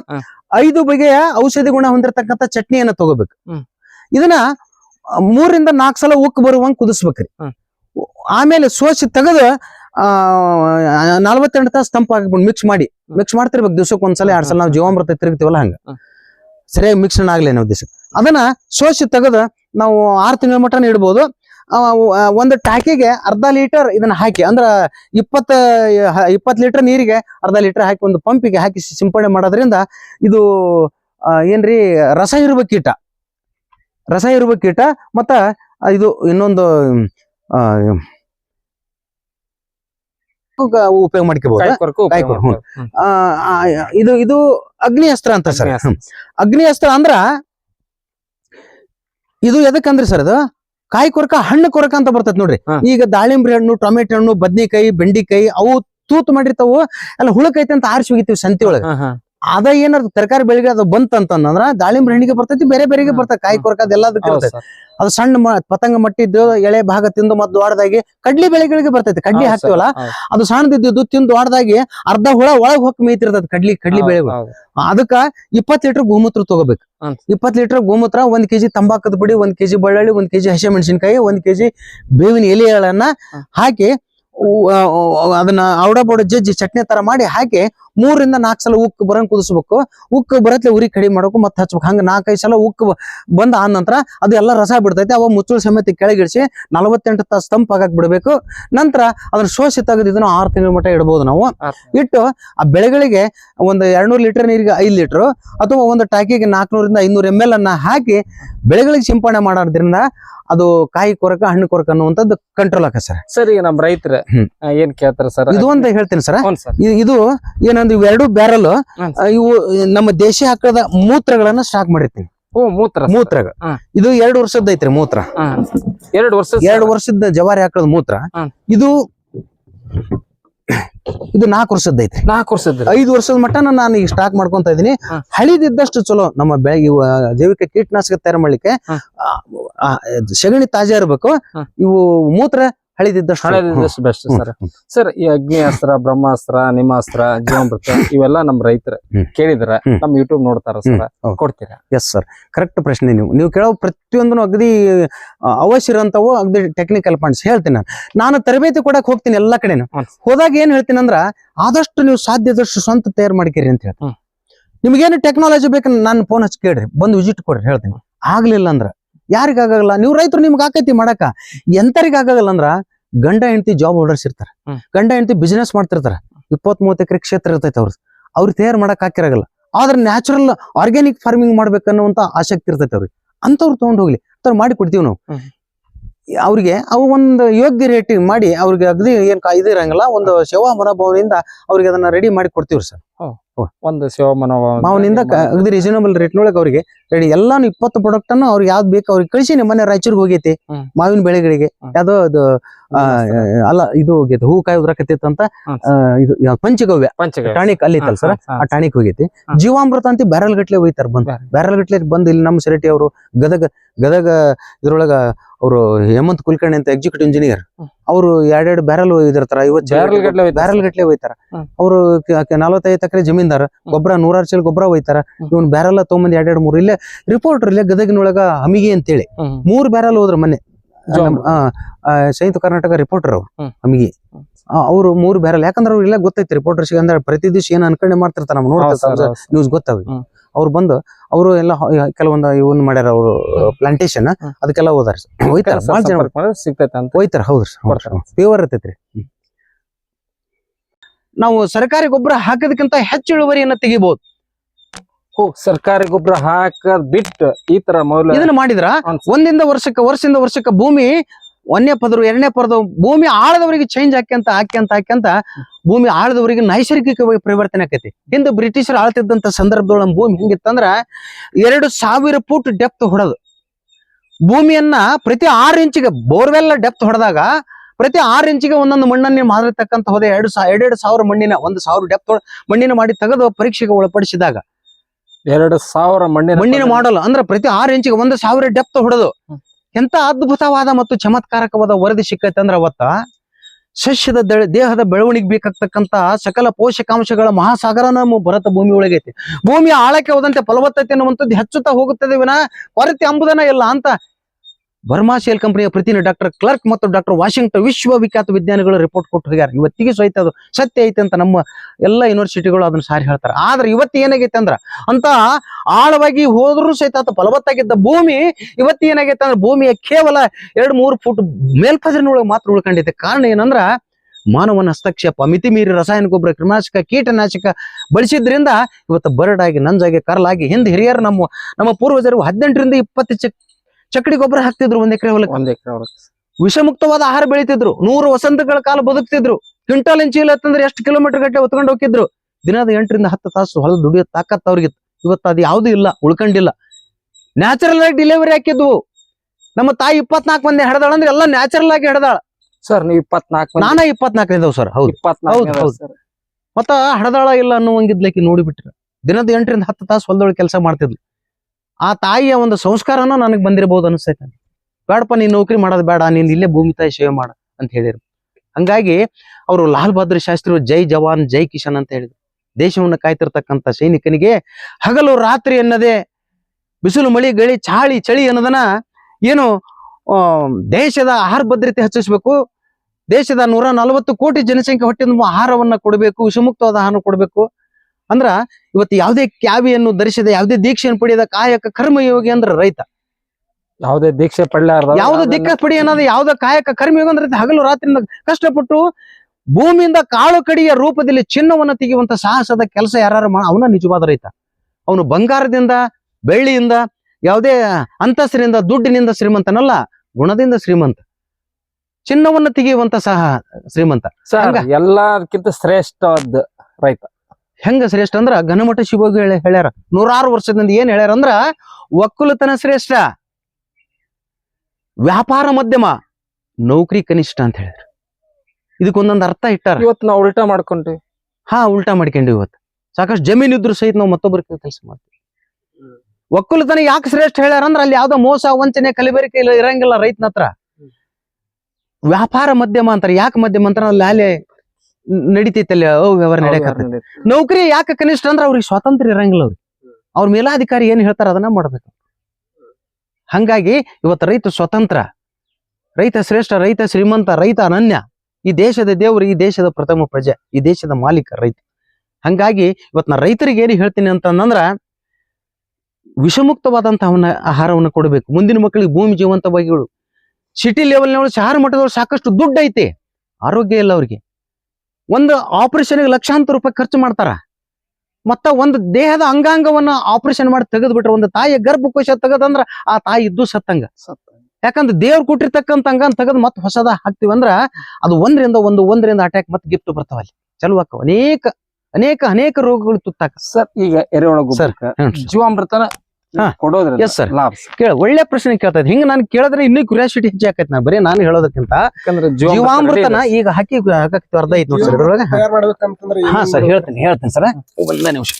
ಐದು ಬಗೆಯ ಔಷಧಿ ಗುಣ ಹೊಂದಿರತಕ್ಕಂತ ಚಟ್ನಿಯನ್ನ ತಗೋಬೇಕು. ಹ್ಮ್. ಇದನ್ನ ಆ, ಮೂರಿಂದ ನಾಲ್ಕು ಸಲ ಉಕ್ ಬರುವಂಗ್ ಕುದಿಸ್ಬೇಕ್ರಿ. ಹ್ಮ್. ಆಮೇಲೆ ಸೋಸಿ ತೆಗೆದು ಆ ನಲ್ವತ್ತೆಂಟು ತಾಸು ತಂಪಾಗ್ಬಿಟ್ಟು ಮಿಕ್ಸ್ ಮಾಡಿ. ಮಿಕ್ಸ್ ಮಾಡ್ತಿರ್ಬೇಕು ದಿವ್ಸಕ್ಕೆ ಒಂದ್ಸಲ ಎರಡ್ ಸಲ ನಾವು ಜೀವಾಮೃತ ತಿರುಗ್ತೀವಲ್ಲ ಹಂಗ. ಹ್ಮ್. ಸರಿಯಾಗಿ ಮಿಕ್ಸ್ ಆಗ್ಲಿ ನಾವು ದಿವಸ ಅದನ್ನ ಸೋಸಿ ತೆಗೆದು ನಾವು ಆರು ತಿಂಗಳ ಮಟನ ಇಡ್ಬೋದು. ಒಂದು ಟ್ಯಾಕಿಗೆ ಅರ್ಧ ಲೀಟರ್ ಇದನ್ನ ಹಾಕಿ ಅಂದ್ರ ಇಪ್ಪತ್ತ ಇಪ್ಪತ್ತು ಲೀಟರ್ ನೀರಿಗೆ ಅರ್ಧ ಲೀಟರ್ ಹಾಕಿ ಒಂದು ಪಂಪಿಗೆ ಹಾಕಿ ಸಿಂಪಡಣೆ ಮಾಡೋದ್ರಿಂದ ಇದು ಏನ್ರಿ ರಸ ಇರುವ ಕೀಟ. ರಸ ಇರುವ ಕೀಟ ಮತ್ತ ಇದು ಇನ್ನೊಂದು ಉಪಯೋಗ ಮಾಡ್ಕೋಬಹುದು ಇದು ಇದು ಅಗ್ನಿ ಅಸ್ತ್ರ ಅಂತ ಸರ್. ಅಗ್ನಿ ಅಸ್ತ್ರ. ಅಂದ್ರ ಇದು ಎದಕ್ಕಂದ್ರಿ ಸರ್ ಇದು? ಕಾಯಿ ಕೊರಕ ಹಣ್ಣು ಕೊರಕ ಅಂತ ಬರ್ತೈತಿ ನೋಡ್ರಿ. ಈಗ ದಾಳಿಂಬ್ರಿ ಹಣ್ಣು ಟೊಮೆಟೊ ಹಣ್ಣು ಬದ್ನಿಕಾಯಿ ಬೆಂಡಿಕಾಯಿ ಅವು ತೂತು ಮಾಡಿರ್ತಾವು ಅಲ್ಲ ಹುಳಕೈತೆ ಅಂತ ಆರಿಸಿ ಹೋಗಿತೀವಿ ಸಂತಿ ಒಳಗೆ. ಅದ ಏನಾದ್ರು ತರಕಾರಿ ಬೆಳೆಗೆ ಅದು ಬಂತಂತಂದ್ರ ದಾಳಿಂಬ್ರ ಹಣ್ಣಿಗೆ ಬರ್ತೈತಿ ಬೇರೆ ಬೇರೆಗೆ ಬರ್ತೈತಿ ಕಾಯಿ ಕೊರಕ ಅದೆಲ್ಲದಕ್ಕೆ ಅದು ಸಣ್ಣ ಪತಂಗ ಮಟ್ಟಿದ್ದು ಎಳೆ ಭಾಗ ತಿಂದು ಮದ್ದು ದೊಡ್ಡದಾಗಿ ಕಡ್ಲಿ ಬೆಳೆಗಳಿಗೆ ಬರ್ತೈತಿ ಕಡ್ಲಿ. ಹಾಕ್ತಿವಲ್ಲ. ಅದು ಸಣ್ಣದಿದ್ದು ತಿಂದು ದೊಡ್ಡದಾಗಿ ಅರ್ಧ ಹುಳ ಒಳಗ್ ಹೋಗಿ ಮೇಯ್ತಿರ್ತದ ಕಡ್ಲಿ ಕಡ್ಲಿ ಬೆಳೆಗಳು. ಅದಕ್ಕ ಇಪ್ಪತ್ ಲೀಟರ್ ಗೋಮೂತ್ರ ತಗೋಬೇಕು. ಇಪ್ಪತ್ ಲೀಟರ್ ಗೋಮೂತ್ರ ಒಂದ್ ಕೆಜಿ ತಂಬಾಕದ ಪುಡಿ ಒಂದ್ ಕೆಜಿ ಬಳ್ಳಳ್ಳಿ ಒಂದ್ ಕೆಜಿ ಹಸಿ ಮೆಣಸಿನಕಾಯಿ ಒಂದ್ ಕೆಜಿ ಬೇವಿನ ಎಲೆಗಳನ್ನ ಹಾಕಿ ಅದನ್ನ ಔಡ ಬೋಡ ಜಜ್ಜಿ ಚಟ್ನಿ ತರ ಮಾಡಿ ಹಾಕಿ ಮೂರಿಂದ ನಾಲ್ಕು ಸಲ ಉಕ್ಕು ಬರಂಗ್ ಕುದಿಸ್ಬೇಕು. ಉಕ್ಕು ಬರತ್ಲೆ ಉರಿ ಕಡಿಮೆ ಮಾಡಬೇಕು ಮತ್ತೆ ಹಚ್ಬೇಕು. ಹಂಗ ನಾಲ್ಕೈದು ಸಲ ಉಕ್ಕು ಬಂದ ಆದ ನಂತರ ಅದು ಎಲ್ಲ ರಸ ಬಿಡ್ತೈತೆ. ಅವ ಮುಚ್ಚಳ ಸಮೇತ ಕೆಳಗಿಡಿಸಿ ನಲವತ್ತೆಂಟು ತಾಸು ತಂಪು ಆಗಕ್ ಬಿಡಬೇಕು. ನಂತರ ಅದನ್ನ ಶೋಷಿ ತೆಗೆದು ಇದನ್ನ ಆರು ತಿಂಗಳ ಮಟ್ಟ ಇಡ್ಬೋದು ನಾವು. ಇಟ್ಟು ಆ ಬೆಳೆಗಳಿಗೆ ಒಂದು ಎರಡ್ನೂರು ಲೀಟರ್ ನೀರಿಗೆ ಐದು ಲೀಟರ್ ಅಥವಾ ಒಂದು ಟ್ಯಾಕಿಗೆ ನಾಲ್ಕನೂರಿಂದ ಐನೂರು ಎಂ ಎಲ್ ಅನ್ನ ಹಾಕಿ ಬೆಳೆಗಳಿಗೆ ಸಿಂಪಡಣೆ ಮಾಡೋದ್ರಿಂದ ಅದು ಕಾಯಿ ಕೊರಕ ಹಣ್ಣು ಕೊರಕ ಅನ್ನುವಂಥದ್ದು ಕಂಟ್ರೋಲ್ ಆಕ ಸರ್. ಸರ್ ಈಗ ನಮ್ ರೈತರ. ಏನ್ ಕೇಳ್ತಾರ ಸರ್? ಇದು ಒಂದು ಹೇಳ್ತೀನಿ ಸರ್. ಹ್ಞೂ ಸರ್. ಇದು ಏನಂದ್ರೆ ಇವೆರಡು ಬ್ಯಾರಲ್. ಇವು ನಮ್ಮ ದೇಶಿ ಹಾಕದ ಮೂತ್ರಗಳನ್ನ ಸ್ಟಾಕ್ ಮಾಡಿರ್ತೀನಿ ಓ ಮೂತ್ರ ಮೂತ್ರಗಳು ಮೂತ್ರ ಇದು ಎರಡು ವರ್ಷದ ಐತ್ರಿ ಮೂತ್ರ. ಎರಡು ವರ್ಷ ಎರಡು ವರ್ಷದ ಜವಾರಿ ಹಾಕದ ಮೂತ್ರ. ಇದು ಇದು ನಾಲ್ಕು ವರ್ಷದ ಐತ್ರಿ. ನಾಲ್ಕು ವರ್ಷದ ಐದು ವರ್ಷದ ಮಟ್ಟ ನಾನು ಈಗ ಸ್ಟಾಕ್ ಮಾಡ್ಕೊಂತ ಇದೀನಿ. ಹಳಿದಿದ್ದಷ್ಟು ಚಲೋ ನಮ್ಮ ಬೆಳಗ್ಗೆ ಜೈವಿಕ ಕೀಟನಾಶಕ ತಯಾರು ಮಾಡ್ಲಿಕ್ಕೆ ಸಗಣಿ ತಾಜಾ ಇರ್ಬೇಕು. ಇವು ಮೂತ್ರ ಹಳಿದಿದ್ದಷ್ಟು ಬೆಸ್ಟ್. ಸರ್. ಸರ್ ಈ ಅಗ್ನಿ ಅಸ್ತ್ರ ಬ್ರಹ್ಮಾಸ್ತ್ರ ನಿಮಾಸ್ತ್ರ ಜೀವಾಮೃತ ಇವೆಲ್ಲ ನಮ್ ರೈತರ. ಕೇಳಿದ್ರ. ನಮ್ ಯೂಟ್ಯೂಬ್ ನೋಡ್ತಾರ ಸರ್. ಕೊಡ್ತೀರಾ? ಎಸ್ ಸರ್ ಕರೆಕ್ಟ್ ಪ್ರಶ್ನೆ ನೀವು. ನೀವು ಕೇಳೋ ಪ್ರತಿಯೊಂದನು ಅಗದಿ ಅವಶ್ಯ ಇರೋಂಥವು ಅಗದಿ ಟೆಕ್ನಿಕಲ್ ಪಾಯಿಂಟ್ಸ್ ಹೇಳ್ತೀನಿ ನಾನು. ನಾನು ತರಬೇತಿ ಕೊಡಕ್ ಹೋಗ್ತೀನಿ ಎಲ್ಲಾ ಕಡೆನು. ಹೋದಾಗ ಏನ್ ಹೇಳ್ತೀನಿ ಅಂದ್ರ ಆದಷ್ಟು ನೀವು ಸಾಧ್ಯದಷ್ಟು ಸ್ವಂತ ತಯಾರು ಮಾಡ್ಕೇರಿ ಅಂತ ಹೇಳ್ತೀನಿ. ನಿಮ್ಗೇನು ಟೆಕ್ನಾಲಜಿ ಬೇಕು ನಾನು ಫೋನ್ ಹಚ್ಚಿ ಕೇಳ್ರಿ. ಬಂದು ವಿಸಿಟ್ ಕೊಡ್ರಿ ಹೇಳ್ತೀನಿ. ಆಗ್ಲಿಲ್ಲ ಅಂದ್ರ. ಯಾರಿಗಾಗಲ್ಲ? ನೀವು ರೈತರು ನಿಮ್ಗೆ ಆಕೈತಿ ಮಾಡಕ. ಎಂತರಿಗಾಗಲ್ಲ ಅಂದ್ರ ಗಂಡ ಹೆಂಡತಿ ಜಾಬ್ ಹೋಲ್ಡರ್ಸ್ ಇರ್ತಾರೆ. ಗಂಡ ಹೆಂಡತಿ ಬಿಸ್ನೆಸ್ ಮಾಡ್ತಿರ್ತಾರ. ಇಪ್ಪತ್ ಮೂವತ್ತು ಎಕರೆ ಕ್ಷೇತ್ರ ಇರ್ತೈತೆ ಅವ್ರದ್ದು ಅವ್ರು ತಯಾರು ಮಾಡಕ್ ಹಾಕಿರಾಗಲ್ಲ. ಆದ್ರೆ ನ್ಯಾಚುರಲ್ ಆರ್ಗ್ಯಾನಿಕ್ ಫಾರ್ಮಿಂಗ್ ಮಾಡ್ಬೇಕನ್ನುವಂತ ಆಸಕ್ತಿ ಇರ್ತೈತೆ ಅವ್ರಿಗೆ. ಅಂತವ್ರು ತಗೊಂಡ್ ಹೋಗ್ಲಿ. ಅಂತವ್ರು ಮಾಡಿ ಕೊಡ್ತೀವಿ ನಾವು. ಅವ್ರಿಗೆ ಅವು ಒಂದು ಯೋಗ್ಯ ರೇಟಿಂಗ್ ಮಾಡಿ ಅವ್ರಿಗೆ ಅಗದಿ ಏನ್ ಇದಿರಂಗಿಲ್ಲ ಇದು ಒಂದು ಸೇವಾ ಮನೋಭಾವದಿಂದ ಅವ್ರಿಗೆ ಅದನ್ನ ರೆಡಿ ಮಾಡಿ ಕೊಡ್ತೀವ್ರಿ ಸರ್. ಒಂದು ಸೇವಾ ಮನೋಭಾವ ಮಾವನಿಂದ ಕ- ಅಗದಿ ರೀಸನಬಲ್ ರೇಟ್ನೊಳಗೆ ಅವ್ರಿಗೆ ರೆಡಿ ಎಲ್ಲಾನು ಇಪ್ಪತ್ತು ಪ್ರಾಡಕ್ಟ್ ಅನ್ನು ಅವ್ರಿಗೆ ಯಾವ್ದು ಬೇಕು ಅವ್ರಿಗೆ ಕಳಿಸಿ ಮನೆ ರಾಯಚೂರಿಗೆ ಹೋಗೈತಿ ಹ್ಮ್. ಮಾವಿನ ಬೆಳೆಗಳಿಗೆ ಹ್ಮ್. ಯಾವ್ದೋ ಅದು ಆ, ಅಲ್ಲ ಇದು ಹೋಗೈತಿ ಹೂ ಕಾಯಿ ಉದ್ರಕತ್ತಿತ್ತಂತ ಹ್ಮ್. ಆ, ಇದು ಯಾವ್ದ್ ಪಂಚಗವ್ಯ ಪಂಚಗ ಟಾಣಿಕ್ ಅಲ್ಲಿ ಇತ್ತಲ್ಲ ಸರ್ ಆ ಟಾಣಿಕ್ ಹೋಗೈತಿ ಹಾ. ಜೀವಾಮೃತ ಅಂತ ಬ್ಯಾರಲ್ ಗಟ್ಲೆ ಒಯ್ತಾರ ಬಂದ್ ಬ್ಯಾರಲ್. ಬ್ಯಾರಲ್ ಗಟ್ಲೆ ಬಂದ್ ಇಲ್ಲಿ ನಮ್ಮ ಸೆರೆಟಿ ಅವರು ಗದಗ ಗದಗ ಇದ್ರೊಳಗ ಅವರು ಹೇಮಂತ್ ಕುಲಕರ್ಣಿ ಅಂತ ಎಕ್ಸಿಕ್ಯೂಟಿವ್ ಇಂಜಿನಿಯರ್ ಹ್ಮ್. ಅವರು ಎರಡೆರಡು ಬ್ಯಾರಲ್ ಒಯ್ದಿರ್ತಾರ ಐವತ್ತು ಬ್ಯಾರಲ್ ಗಟ್ಲೆ ಒಯ್ತಾರ. ಅವ್ರು ನಲವತ್ತೈದು ಎಕರೆ ಜಮೀನ್ದಾರ ಗೊಬ್ಬರ ನೂರಾರು ಚೀಲ ಗೊಬ್ಬರ ಒಯ್ತಾರ. ಇವ್ನ ಬ್ಯಾರಲ್ ತಗೊಂಬಂದ್ ಎರಡೆರಡು ಮೂರು. ಇಲ್ಲೇ ರಿಪೋರ್ಟರ್ ಇಲ್ಲೇ ಗದಗಿನೊಳಗ ಹಮಿಗೆ ಅಂತೇಳಿ. ಮೂರ್ ಬ್ಯಾರಲ್ ಹೋದ್ರ ಮೊನ್ನೆ ಸಂಯುಕ್ತ ಕರ್ನಾಟಕ ರಿಪೋರ್ಟರ್ ಅವ್ರು ಹಮಿಗೆ. ಅವ್ರು ಮೂರು ಬ್ಯಾರಲ್ ಯಾಕಂದ್ರೆ ಇಲ್ಲೇ ಗೊತ್ತೈತಿ ರಿಪೋರ್ಟರ್ಸ್ ಅಂದ್ರೆ ಪ್ರತಿ ದಿವಸ ಏನ್ ಅನ್ಕೊಂಡೆ ಮಾಡ್ತಿರ್ತಾರ ನಮ್ಮ ನೋಡ್ತಾರೆ ನ್ಯೂಸ್ ಗೊತ್ತಾವ. ಅವ್ರು ಬಂದು ಅವರು ಎಲ್ಲ ಕೆಲವೊಂದು ಇವನ್ ಮಾಡ್ಯಾರ ಅವರು ಪ್ಲಾಂಟೇಶನ್. ಅದಕ್ಕೆಲ್ಲ ಹೋದಾರ ಹೋಯ್ತಾರ ಸರ್, ಭಾಳ ಜನ ಸಿಗ್ತೈತೆ ಅಂತ. ಹೋಯ್ತಾರ ಹೌದ್ರಿ ಕೊಡ್ತಾರ. ಪ್ಯೂರ್ ಇರ್ತೈತ್ರಿ. ನಾವು ಸರ್ಕಾರಿ ಗೊಬ್ಬರ ಹಾಕೋದಕ್ಕಿಂತ ಹೆಚ್ಚು ಇಳುವರಿಯನ್ನ ತೆಗಿಬಹುದು ಸರ್ಕಾರಿ ಗೊಬ್ಬರ ಹಾಕದ್ ಬಿಟ್ಟು ಈ ತರ ಮೌಲ್ಯ ಇದನ್ನ ಮಾಡಿದ್ರ ಒಂದಿಂದ ವರ್ಷಕ್ಕೆ ವರ್ಷದಿಂದ ವರ್ಷಕ್ಕೆ ಭೂಮಿ ಒಂದನೇ ಪದರು ಎರಡನೇ ಪದವು ಭೂಮಿ ಆಳದವರಿಗೆ ಚೇಂಜ್ ಹಾಕ್ಯಂತ ಹಾಕ್ಯಂತ ಹಾಕ್ಯಂತ ಭೂಮಿ ಆಳದವರಿಗೆ ನೈಸರ್ಗಿಕವಾಗಿ ಪರಿವರ್ತನೆ ಆಕೈತಿ. ಹಿಂದೆ ಬ್ರಿಟಿಷರು ಆಳ್ತಿದ್ದಂತ ಸಂದರ್ಭದೊಳಗ ನಮ್ಮ ಭೂಮಿ ಹೆಂಗಿತ್ತಂದ್ರ ಎರಡು ಸಾವಿರ ಫೂಟ್ ಡೆಪ್ತ್ ಹೊಡೆದು. ಭೂಮಿಯನ್ನ ಪ್ರತಿ ಆರು ಇಂಚಿಗೆ ಬೋರ್ವೆಲ್ ಡೆಪ್ತ್ ಹೊಡೆದಾಗ ಪ್ರತಿ ಆರು ಇಂಚಿಗೆ ಒಂದೊಂದು ಮಣ್ಣನ್ನು ಮಾಡಿರ್ತಕ್ಕಂತ ಹೋದೆ ಎರಡು ಸಾ ಎರಡೆರಡು ಸಾವಿರ ಮಣ್ಣಿನ ಒಂದು ಸಾವಿರ ಡೆಪ್ತ್ ಮಣ್ಣಿನ ಮಾಡಿ ತೆಗೆದು ಪರೀಕ್ಷೆಗೆ ಒಳಪಡಿಸಿದಾಗ. ಎರಡು ಸಾವಿರ ಮಣ್ಣಿನ ಮಣ್ಣಿನ ಮಾಡಲ್ ಅಂದ್ರೆ ಪ್ರತಿ ಆರು ಇಂಚಿಗೆ ಒಂದು ಸಾವಿರ ಡೆಪ್ತ್ ಹೊಡೆದು. ಎಂತ ಅದ್ಭುತವಾದ ಮತ್ತು ಚಮತ್ಕಾರಕವಾದ ವರದಿ ಸಿಕ್ಕೈತೆ ಅಂದ್ರೆ ಅವತ್ತ ಸಸ್ಯದ ದೇಹದ ಬೆಳವಣಿಗೆ ಬೇಕಾಗ್ತಕ್ಕಂತ ಸಕಲ ಪೋಷಕಾಂಶಗಳ ಮಹಾಸಾಗರ ನಮ್ಮ ಭರತ ಭೂಮಿ ಒಳಗೈತಿ ಭೂಮಿ ಆಳಕ್ಕೆ ಹೋದಂತೆ ಫಲವತ್ತತೆ ಅನ್ನುವಂಥದ್ದು ಹೆಚ್ಚುತ್ತಾ ಹೋಗುತ್ತದೆ ವಿನ ಕೊರತೆ ಅಂಬುದನ ಇಲ್ಲ ಅಂತ ಬರ್ಮಾಶೇಲ್ ಕಂಪನಿಯ ಪ್ರತಿನಿಧಿ ಡಾಕ್ಟರ್ ಕ್ಲರ್ಕ್ ಮತ್ತು ಡಾಕ್ಟರ್ ವಾಷಿಂಗ್ಟನ್ ವಿಶ್ವವಿಖ್ಯಾತ ವಿಜ್ಞಾನಿಗಳು ರಿಪೋರ್ಟ್ ಕೊಟ್ಟು ಹೋಗ್ಯಾರ ಇವತ್ತಿಗೆ ಸಹಿತ ಅದು ಸತ್ಯ ಐತೆ ಅಂತ ನಮ್ಮ ಎಲ್ಲ ಯೂನಿವರ್ಸಿಟಿಗಳು ಅದನ್ನ ಸಾರಿ ಹೇಳ್ತಾರೆ. ಆದ್ರೆ ಇವತ್ತು ಏನಾಗೈತೆ ಅಂದ್ರ ಅಂತ ಆಳವಾಗಿ ಹೋದ್ರೂ ಸಹಿತ ಅದು ಫಲವತ್ತಾಗಿದ್ದ ಭೂಮಿ ಇವತ್ತು ಏನಾಗೈತೆ ಅಂದ್ರೆ ಭೂಮಿಯ ಕೇವಲ ಎರಡು ಮೂರು ಫುಟ್ ಮೇಲ್ಪದರಿನೊಳಗೆ ಮಾತ್ರ ಉಳ್ಕೊಂಡೈತೆ ಕಾರಣ ಏನಂದ್ರ ಮಾನವನ ಹಸ್ತಕ್ಷೇಪ ಮಿತಿ ಮೀರಿ ರಾಸಾಯನಿಕ ಗೊಬ್ಬರ ಕ್ರಿಮಿನಾಶಕ ಕೀಟನಾಶಕ ಬಳಸಿದ್ರಿಂದ ಇವತ್ತು ಬರಡಾಗಿ, ನಂಜಾಗಿ, ಕರಲಾಗಿ, ಹಿಂದೆ ಹಿರಿಯರು ನಮ್ಮ ನಮ್ಮ ಪೂರ್ವಜರು ಹದಿನೆಂಟರಿಂದ ಇಪ್ಪತ್ತು ಚಕ್ಕಡಿ ಗೊಬ್ಬರ ಹಾಕ್ತಿದ್ರು ಒಂದ್ ಎಕರೆ ಹೊಲಕ್ಕೆ. ಒಂದ್ ಎಕರೆ ಹೊಲಕ್ಕೆ. ವಿಷಮುಕ್ತವಾದ ಆಹಾರ ಬೆಳಿತಿದ್ರು. ನೂರು ವಸಂತಗಳ ಕಾಲ ಬದುಕ್ತಿದ್ರು. ಕ್ವಿಂಟಾಲ್ ಚೀಲ ಅಂತಂದ್ರೆ ಎಷ್ಟು ಕಿಲೋಮೀಟರ್ ಗಟ್ಟಲೆ ಹೊತ್ಕೊಂಡು ಹೋಗಿದ್ರು ದಿನದ ಎಂಟರಿಂದ ಹತ್ತು ತಾಸು ಹೊಲ ದುಡಿಯೋ ತಾಕತ್ ಅವ್ರಿಗೆ ಇವತ್ತು ಅದು ಯಾವ್ದು ಇಲ್ಲ ಉಳ್ಕೊಂಡಿಲ್ಲ. ನ್ಯಾಚುರಲ್ ಆಗಿ ಡೆಲಿವರಿ ಹಾಕಿದ್ವು. ನಮ್ಮ ತಾಯಿ ಇಪ್ಪತ್ನಾಲ್ಕು ಮಂದಿ ಹೆಡ್ದಾಳ ಅಂದ್ರೆ ಎಲ್ಲ ನ್ಯಾಚುರಲ್ ಆಗಿ ಹಿಡ್ದಾಳ. ಸರ್ ನೀವು ಇಪ್ಪತ್ನಾಲ್ಕು ನಾನ ಇಪ್ಪತ್ನಾಲ್ಕು ಇದಾವ್ ಸರ್ ಹೌದು. ಹೌದು, ಹೌದು. ಮತ್ತ ಹಡದಾಳ ಇಲ್ಲ ಅನ್ನುವಂಗಿದ್ಲಕಿ ನೋಡಿಬಿಟ್ರ. ದಿನದ ಎಂಟರಿಂದ ಹತ್ತು ತಾಸು ಹೊಲದೊಳಗೆ ಕೆಲಸ ಮಾಡ್ತಿದ್ಲು. ಆ ತಾಯಿಯ ಒಂದು ಸಂಸ್ಕಾರನ ನನಗೆ ಬಂದಿರಬಹುದು ಅನಿಸ್ತೈತೆ ಬೇಡಪ್ಪ ನೀನ್ ನೌಕರಿ ಮಾಡೋದು ಬೇಡ ನೀನ್ ಇಲ್ಲೇ ಭೂಮಿ ತಾಯಿ ಸೇವೆ ಮಾಡ ಅಂತ ಹೇಳಿರು ಹಂಗಾಗಿ ಅವರು ಲಾಲ್ ಬಹದ್ದೂರ್ ಶಾಸ್ತ್ರಿ ಜೈ ಜವಾನ್, ಜೈ ಕಿಶನ್ ಅಂತ ಹೇಳಿದ್ರು. ದೇಶವನ್ನು ಕಾಯ್ತಿರ್ತಕ್ಕಂಥ ಸೈನಿಕನಿಗೆ ಹಗಲು ರಾತ್ರಿ ಅನ್ನದೇ ಬಿಸಿಲು, ಮಳಿ, ಗಳಿ, ಚಾಳಿ, ಚಳಿ ಅನ್ನೋದನ್ನ ಏನು ದೇಶದ ಆಹಾರ ಭದ್ರತೆ ಹೆಚ್ಚಿಸಬೇಕು, ದೇಶದ ನೂರ ನಲವತ್ತು ಕೋಟಿ ಜನಸಂಖ್ಯೆ ಹೊಟ್ಟೆ ಆಹಾರವನ್ನ ಕೊಡಬೇಕು, ವಿಷಮುಕ್ತವಾದ ಆಹಾರ ಕೊಡಬೇಕು ಅಂದ್ರ ಇವತ್ತು ಯಾವುದೇ ಕ್ಯಾವಿಯನ್ನು ಧರಿಸಿದ ಯಾವುದೇ ದೀಕ್ಷೆಯನ್ನು ಪಡೆಯದ ಕಾಯಕ ಕರ್ಮಯೋಗಿ ಅಂದ್ರ ರೈತ. ಯಾವುದೇ ದೀಕ್ಷೆ ಪಡ್ಲಾರ್ದ ಯಾವ್ದು ದಿಕ್ಕ ಪಡಿ ಅನ್ನೋದು ಯಾವ್ದೋ ಕಾಯಕ ಕರ್ಮಯೋಗ ಅಂದ್ರೆ ಹಗಲು ರಾತ್ರಿಯಿಂದ ಕಷ್ಟಪಟ್ಟು ಭೂಮಿಯಿಂದ ಕಾಳು ಕಡಿಯ ರೂಪದಲ್ಲಿ ಚಿನ್ನವನ್ನ ತೆಗೆಯುವಂತ ಸಾಹಸದ ಕೆಲಸ ಯಾರು ಮಾಡ ಅವನ ನಿಜವಾದ ರೈತ. ಅವನು ಬಂಗಾರದಿಂದ ಬೆಳ್ಳಿಯಿಂದ ಯಾವುದೇ ಅಂತಸ್ತಿನಿಂದ ದುಡ್ಡಿನಿಂದ ಶ್ರೀಮಂತನಲ್ಲ ಗುಣದಿಂದ ಶ್ರೀಮಂತ. ಚಿನ್ನವನ್ನ ತೆಗೆಯುವಂತ ಸಹ ಶ್ರೀಮಂತ? ಎಲ್ಲದಕ್ಕಿಂತ ಶ್ರೇಷ್ಠವಾದ ರೈತ. ಹೆಂಗ ಶ್ರೇಷ್ಠ ಅಂದ್ರ ಘನಮಠ ಶಿವೋಗಿ ಹೇಳಿ ಹೇಳ್ಯಾರ. ನೂರಾರು ವರ್ಷದಿಂದ ಏನ್ ಹೇಳ್ಯಾರ ಅಂದ್ರ ಒಕ್ಕಲುತನ ಶ್ರೇಷ್ಠ ವ್ಯಾಪಾರ ಮಧ್ಯಮ ನೌಕರಿ ಕನಿಷ್ಠ ಅಂತ ಹೇಳಿದ್ರು ಇದಕ್ಕೊಂದೊಂದು ಅರ್ಥ ಇಟ್ಟಾರ. ಇವತ್ತು ನಾವು ಉಲ್ಟಾ ಮಾಡ್ಕೊಂಡ್ವಿ. ಹಾ ಉಲ್ಟಾ ಮಾಡ್ಕೊಂಡಿ ಇವತ್ತು. ಸಾಕಷ್ಟು ಜಮೀನ್ ಇದ್ರು ಸಹಿತ ನಾವು ಮತ್ತೊಬ್ಬರ ಕೆಲಸ ಮಾಡ್ತೀವಿ. ಒಕ್ಕಲುತನ ಯಾಕೆ ಶ್ರೇಷ್ಠ ಹೇಳ್ಯಾರ ಅಂದ್ರ ಅಲ್ಲಿ ಯಾವ್ದೋ ಮೋಸ ವಂಚನೆ ಕಲಿಬೇರಿಕೆ ಇಲ್ಲ ಇರಂಗಿಲ್ಲ ರೈತನ ಹತ್ರ. ವ್ಯಾಪಾರ ಮಧ್ಯಮ ಅಂತಾರೆ. ಯಾಕೆ ಮಧ್ಯಮ ಅಂತಾರೆ? ಅಲ್ಲಿ ಅಲ್ಲೇ ನಡಿತೈತೆ ಅಲ್ಲಿ ಅವು ವ್ಯವಹಾರ ನಡೆಯಕತ್ತ ನೌಕರಿ ಯಾಕೆ ಕನಿಷ್ಠ ಅಂದ್ರೆ ಅವ್ರಿಗೆ ಸ್ವಾತಂತ್ರ್ಯ ಇರಂಗಿಲ್ಲ ಅವ್ರಿಗೆ. ಅವ್ರ ಮೇಲಾಧಿಕಾರಿ ಏನ್ ಹೇಳ್ತಾರ ಅದನ್ನ ಮಾಡ್ಬೇಕು. ಹಂಗಾಗಿ ಇವತ್ತು ರೈತ ಸ್ವತಂತ್ರ ರೈತ ಶ್ರೇಷ್ಠ ರೈತ ಶ್ರೀಮಂತ ರೈತ ಅನನ್ಯ ಈ ದೇಶದ ದೇವರು ಈ ದೇಶದ ಪ್ರಥಮ ಪ್ರಜೆ ಈ ದೇಶದ ಮಾಲೀಕ ರೈತ. ಹಂಗಾಗಿ ಇವತ್ತು ನಾ ರೈತರಿಗೆ ಏನು ಹೇಳ್ತೀನಿ ಅಂತಂದ್ರ ವಿಷಮುಕ್ತವಾದಂತಹ ಅವನ ಆಹಾರವನ್ನು ಕೊಡಬೇಕು. ಮುಂದಿನ ಮಕ್ಕಳಿಗೆ ಭೂಮಿ ಜೀವಂತವಾಗಿಗಳು ಸಿಟಿ ಲೆವೆಲ್ನೊಳಗೆ ಶಹರ ಮಟ್ಟದವ್ರು ಸಾಕಷ್ಟು ದುಡ್ಡು ಐತೆ ಆರೋಗ್ಯ ಇಲ್ಲ ಅವ್ರಿಗೆ. ಒಂದು ಆಪರೇಷನ್ಗೆ ಲಕ್ಷಾಂತರ ರೂಪಾಯಿ ಖರ್ಚು ಮಾಡ್ತಾರ. ಮತ್ತ ಒಂದು ದೇಹದ ಅಂಗಾಂಗವನ್ನ ಆಪರೇಷನ್ ಮಾಡಿ ತೆಗೆದು ಬಿಟ್ರೆ ಒಂದು ತಾಯಿಯ ಗರ್ಭಕೋಶ ತೆಗದಂದ್ರ ಆ ತಾಯಿ ಇದ್ದು ಸತ್ತಂಗ. ಯಾಕಂದ್ರೆ ದೇವ್ರು ಕೊಟ್ಟಿರ್ತಕ್ಕಂತ ಅಂಗಾನ್ ತೆಗೆದು ಮತ್ತೆ ಹೊಸದ ಹಾಕ್ತಿವಿ ಅಂದ್ರ ಅದು ಒಂದರಿಂದ ಒಂದು ಒಂದರಿಂದ ಅಟ್ಯಾಕ್ ಮತ್ತೆ ಗಿಫ್ಟ್ ಬರ್ತಾವ ಅಲ್ಲಿ ಚಲೋ ಅನೇಕ ಅನೇಕ ಅನೇಕ ರೋಗಗಳು ತುತ್ತಾಕ. ಸರ್ ಈಗ ಎರೆಹುಳ ಸರ್, ಗೊಬ್ಬರಕ್ಕ ಜೀವಾಮೃತನ sir. ಲಾಭ. ಕೇಳ ಒಳ್ಳೆ ಪ್ರಶ್ನೆ ಕೇಳ್ತಾ ಇದ್ದೆ ಹಿಂಗ ನಾನು ಕೇಳಿದ್ರೆ ಇನ್ನೂ ಕ್ಯೂರಿಯಾಸಿಟಿ ಹೆಚ್ಚು ಆಕೈತಿ ನಾ ಬರೀ ನಾನು ಹೇಳೋದಕ್ಕಿಂತ. ಜೀವಾಮೃತನ ಈಗ ಹಾಕಿ ಹಾಕಕ್ಕೆ ಅರ್ಧ ಐತಿ ನೋಡಿ ಸರ್ ಇದ್ರೊಳಗೆ ಹಾ ಸರ್ ಹೇಳ್ತೀನಿ ಹೇಳ್ತೀನಿ ಸರ್. ಒಂದೇ ನಿಮಿಷ.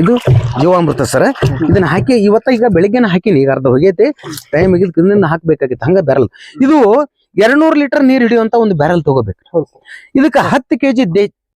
ಇದು ಜೀವಾಮೃತ ಸರ್. ಇದನ್ನ ಹಾಕಿ ಇವತ್ತ ಈಗ ಬೆಳಿಗ್ಗೆನ ಹಾಕಿನಿ ಈಗ ಅರ್ಧ ಹೋಗೈತಿ. ಟೈಮ್ ಆಗಿದ್ ಕಿಂದ ಹಾಕ್ಬೇಕಾಗಿತ್ತು ಹಂಗ ಬ್ಯಾರಲ್ ಇದು ಎರಡ್ನೂರು ಲೀಟರ್ ನೀರ್ ಹಿಡಿಯುವಂತ ಒಂದು ಬ್ಯಾರಲ್ ತಗೋಬೇಕು. ಇದಕ್ಕ ಹತ್ತು ಕೆಜಿ